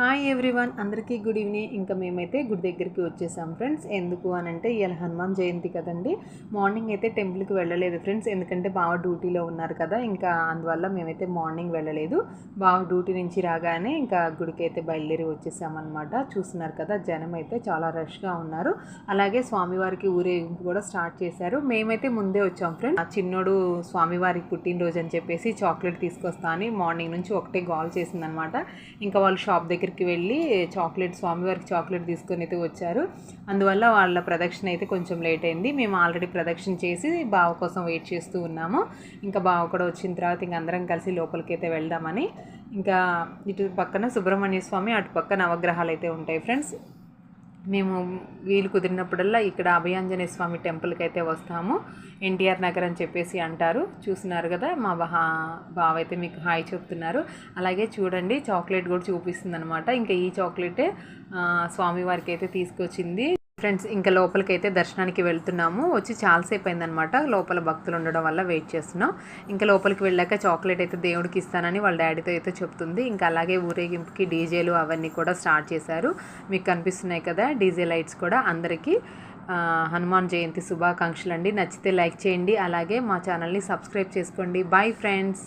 Hi everyone అందరికీ good evening. ఇంకా మేమైతే గుడి దగ్గరికి వచ్చేసాం ఫ్రెండ్స్. ఎందుకు అని అంటే ఇవాళ హనుమాన్ జయంతి కదండి. మార్నింగ్ అయితే టెంపుల్కి వెళ్ళలేదు ఫ్రెండ్స్. ఎందుకంటే బావ డ్యూటీలో ఉన్నారు కదా. ఇంకా అందువల్ల మేమైతే మార్నింగ్ వెళ్ళలేదు. బావ డ్యూటీ నుంచి రాగానే ఇంకా గుడికి అయితే బయలుదేరి వచ్చేసామన్నమాట చూస్తున్నారు కదా జనం అయితే చాలా రష్గా ఉన్నారు. అలాగే స్వామివారికి ఊరేగింపు కూడా స్టార్ట్ చేశారు. మేమైతే ముందే వచ్చాం ఫ్రెండ్స్. ఆ చిన్నోడు స్వామివారికి పుట్టినరోజు అని చెప్పేసి చాక్లెట్ తీసుకొస్తా అని మార్నింగ్ నుంచి ఒకటే కాల్ చేసిందనమాట ఇంకా వాళ్ళు షాప్ దగ్గర దగ్గరికి వెళ్ళి చాక్లెట్ స్వామివారికి చాక్లెట్ తీసుకొని అయితే వచ్చారు. అందువల్ల వాళ్ళ ప్రదక్షిణ అయితే కొంచెం లేట్ అయింది. మేము ఆల్రెడీ ప్రదక్షిణ చేసి బావ కోసం వెయిట్ చేస్తూ ఉన్నాము. ఇంకా బావ కూడా వచ్చిన తర్వాత ఇంక అందరం కలిసి లోపలికి అయితే వెళ్దామని. ఇంకా ఇటు పక్కన సుబ్రహ్మణ్య స్వామి అటు పక్క నవగ్రహాలు అయితే ఉంటాయి ఫ్రెండ్స్. మేము వీలు కుదిరినప్పుడల్లా ఇక్కడ అభయాంజనేయ స్వామి టెంపుల్కి అయితే వస్తాము. ఎన్టీఆర్ నగర్ అని చెప్పేసి అంటారు. చూస్తున్నారు కదా మా బా బావ అయితే మీకు హాయ్ చెప్తున్నారు. అలాగే చూడండి చాక్లెట్ కూడా చూపిస్తుంది అనమాట ఇంకా ఈ చాక్లెటే స్వామివారికి అయితే తీసుకొచ్చింది. ఫ్రెండ్స్ ఇంకా లోపలికి అయితే దర్శనానికి వెళ్తున్నాము. వచ్చి చాలాసేపు అయిందనమాట లోపల భక్తులు ఉండడం వల్ల వెయిట్ చేస్తున్నాం. ఇంకా లోపలికి వెళ్ళాక చాక్లెట్ అయితే దేవుడికి ఇస్తానని వాళ్ళ డాడీతో అయితే చెప్తుంది. ఇంకా అలాగే ఊరేగింపుకి డీజేలు అవన్నీ కూడా స్టార్ట్ చేశారు. మీకు కనిపిస్తున్నాయి కదా డీజే లైట్స్ కూడా అందరికీ. హనుమాన్ జయంతి శుభాకాంక్షలు అండి నచ్చితే లైక్ చేయండి. అలాగే మా ఛానల్ని సబ్స్క్రైబ్ చేసుకోండి. Bye friends.